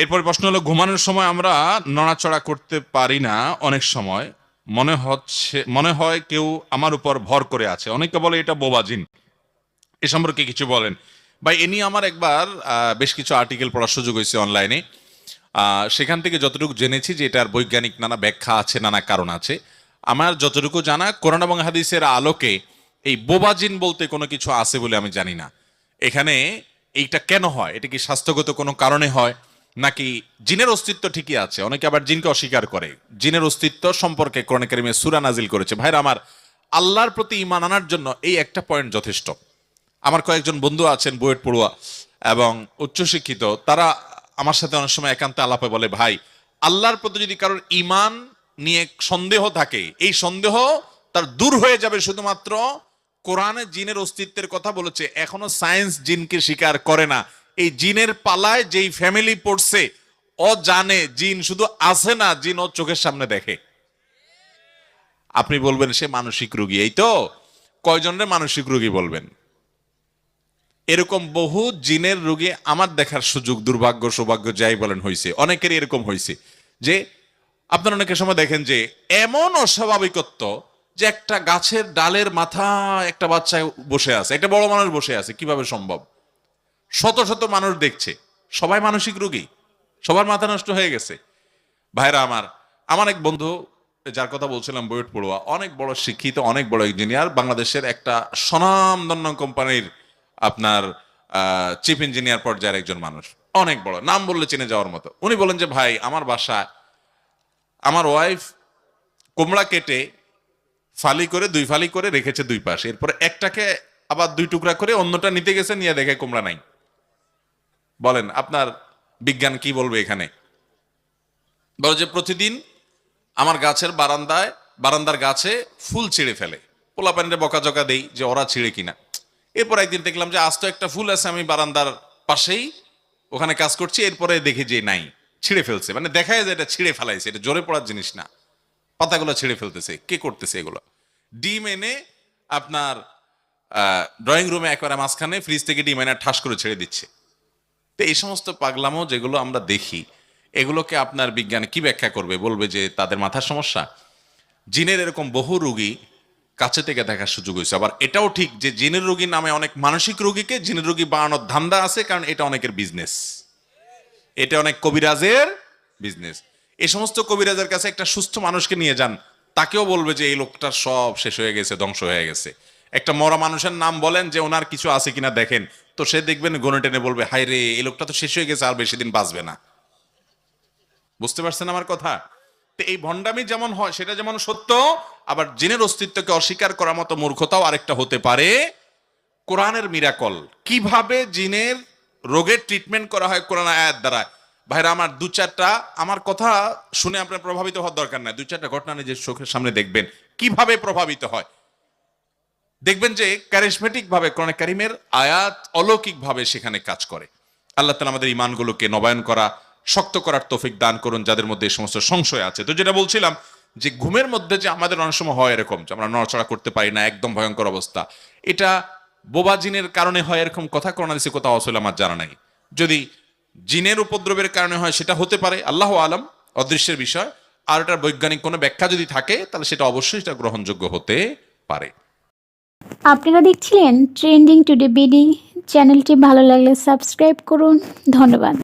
এরপর প্রশ্ন হলো, ঘুমানোর সময় আমরা নড়াচড়া করতে পারি না অনেক সময়। মনে হচ্ছে, মনে হয় কেউ আমার উপর ভর করে আছে। অনেকে বলে এটা বোবাজিন এ সম্পর্কে কিছু বলেন। ভাই, এ নিয়ে আমার একবার বেশ কিছু আর্টিকেল পড়ার সুযোগ হয়েছে অনলাইনে সেখান থেকে যতটুকু জেনেছি যে এটার বৈজ্ঞানিক নানা ব্যাখ্যা আছে, নানা কারণ আছে। আমার যতটুকু জানা, কোরআন এবং হাদিসের আলোকে এই বোবাজিন বলতে কোনো কিছু আছে বলে আমি জানি না। এখানে এইটা কেন হয়? এটা কি স্বাস্থ্যগত কোনো কারণে হয়? নাকি জিনের অস্তিত্ব ঠিকই আছে? অনেকে আবার জিনকে অস্বীকার করে। জিনের অস্তিত্ব সম্পর্কে কোরআন কারিমে সুরা নাজিল করেছে। ভাইরা, আমার আল্লাহর প্রতি ইমান আনার জন্য এই একটা পয়েন্ট যথেষ্ট। আমার কয়েকজন বন্ধু আছেন বুয়েট পড়ুয়া এবং উচ্চশিক্ষিত। তারা আমার সাথে অনেক সময় একান্তে আলাপে বলে, ভাই, আল্লাহর প্রতি যদি কারোর ইমান নিয়ে সন্দেহ থাকে, এই সন্দেহ তার দূর হয়ে যাবে শুধুমাত্র কোরআনে জিনের অস্তিত্বের কথা বলেছে। এখনও সায়েন্স জিনকে স্বীকার করে না। এই জিনের পালায় যেই ফ্যামিলি পড়ছে ও জানে জিন শুধু আছে না জিন ও চোখের সামনে দেখে। আপনি বলবেন, সে মানসিক রোগী। এই তো কয়জনের মানসিক রোগী বলবেন? এরকম বহু জিনের রোগী আমার দেখার সুযোগ, দুর্ভাগ্য, সৌভাগ্য যাই বলেন হয়েছে অনেকেরই এরকম হয়েছে যে, আপনারা অনেকের সময় দেখেন যে, এমন অস্বাভাবিকত্ব যে একটা গাছের ডালের মাথা একটা বাচ্চা বসে আছে, একটা বড় মানুষ বসে আছে, কীভাবে সম্ভব? শত শত মানুষ দেখছে। সবাই মানসিক রোগী। সবার মাথা নষ্ট হয়ে গেছে। ভাইরা আমার আমার এক বন্ধু, যার কথা বলছিলাম বুয়েট পড়ুয়া, অনেক বড় শিক্ষিত, অনেক বড় ইঞ্জিনিয়ার, বাংলাদেশের একটা স্বনামধন্য কোম্পানির আপনার চিফ ইঞ্জিনিয়ার পর্যায়ের একজন মানুষ। অনেক বড়, নাম বললে চিনে যাওয়ার মতো। উনি বলেন যে, ভাই, আমার বাসা আমার ওয়াইফ কোমড়া কেটে ফালি করে, দুই ফালি করে রেখেছে দুই পাশে। এরপরে একটাকে আবার দুই টুকরা করে অন্যটা নিতে গেছে, নিয়ে দেখে কোমড়া নাই। বলেন, আপনার বিজ্ঞান কি বলবে এখানে? বলে যে প্রতিদিন আমার গাছের বারান্দায়, বারান্দার গাছে ফুল ছিঁড়ে ফেলে। পোলা প্যান্ডে বকাঝকা দেই যে ওরা ছিঁড়ে কিনা। এরপর একদিন দেখলাম যে আস্ত একটা ফুল আছে আমি বারান্দার পাশেই, ওখানে কাজ করছি, এরপরে দেখি যে নাই, ছিঁড়ে ফেলছে। মানে দেখা যায় এটা ছিঁড়ে ফেলাইছে, এটা জোরে পড়ার জিনিস না। পাতাগুলো ছিঁড়ে ফেলতেছে, কে করতেছে এগুলো? ডিম এনে আপনার ড্রয়িং রুমে একবারে মাঝখানে ফ্রিজ থেকে ডিম এনে ঠাস করে ছেড়ে দিচ্ছে। তো এই সমস্ত পাগলামো যেগুলো আমরা দেখি, এগুলোকে আপনার বিজ্ঞান কি ব্যাখ্যা করবে? বলবে যে তাদের মাথার সমস্যা? জিনের এরকম বহু রুগী কাছে থেকে দেখার সুযোগ হয়েছে। আবার এটাও ঠিক যে জিনের রোগী নামে অনেক মানসিক রোগীকে জিনের রোগী বানানোর ধান্দা আছে, কারণ এটা অনেকের বিজনেস এটা অনেক কবিরাজের বিজনেস এই সমস্ত কবিরাজের কাছে একটা সুস্থ মানুষকে নিয়ে যান, তাকেও বলবে যে এই লোকটা সব শেষ হয়ে গেছে, ধ্বংস হয়ে গেছে। একটা মরা মানুষের নাম বলেন যে ওনার কিছু আছে কিনা দেখেন তো সে দেখবেন গনে টেনে বলবে হাই রে এই লোকটা তো শেষ হয়ে গেছে, আর বেশি দিন বাঁচবে না। বুঝতে পারছেন আমার কথা? তো এই ভণ্ডামি যেমন হয়, সেটা যেমন সত্য, আবার জিনের অস্তিত্বকে অস্বীকার করার মতো মূর্খতাও আরেকটা হতে পারে। কোরআনের মিরাকল কীভাবে জিনের রোগের ট্রিটমেন্ট করা হয় কোরআন আয়াত দ্বারা? ভাইরা, আমার দু চারটা, আমার কথা শুনে আপনার প্রভাবিত হওয়ার দরকার নাই। দু চারটা ঘটনা নিজের চোখের সামনে দেখবেন। কীভাবে প্রভাবিত হয়? দেখবেন যে ক্যারিসমেটিক ভাবে কোরআন কারিমের আয়াত অলৌকিক ভাবে সেখানে কাজ করে। আল্লাহ তালা আমাদের ইমানগুলোকে নবায়ন করা, শক্ত করার তৌফিক দান করুন যাদের মধ্যে এই সমস্ত সংশয় আছে। তো যেটা বলছিলাম যে ঘুমের মধ্যে যে আমাদের অনেক সময় হয় এরকম, যে আমরা নড়াচড়া করতে পারি না, একদম ভয়ঙ্কর অবস্থা। এটা বোবা জিনের কারণে হয় এরকম কথা করোনা দিছে কোথাও আসলে আমার জানা নাই। যদি জিনের উপদ্রবের কারণে হয় সেটা হতে পারে, আল্লাহ আলম, অদৃশ্যের বিষয়। আর এটার বৈজ্ঞানিক কোনো ব্যাখ্যা যদি থাকে, তাহলে সেটা অবশ্যই সেটা গ্রহণযোগ্য হতে পারে। আপনারা দেখছিলেন ট্রেন্ডিং টুডে বিডি চ্যানেলটি ভালো লাগলে সাবস্ক্রাইব করুন। ধন্যবাদ।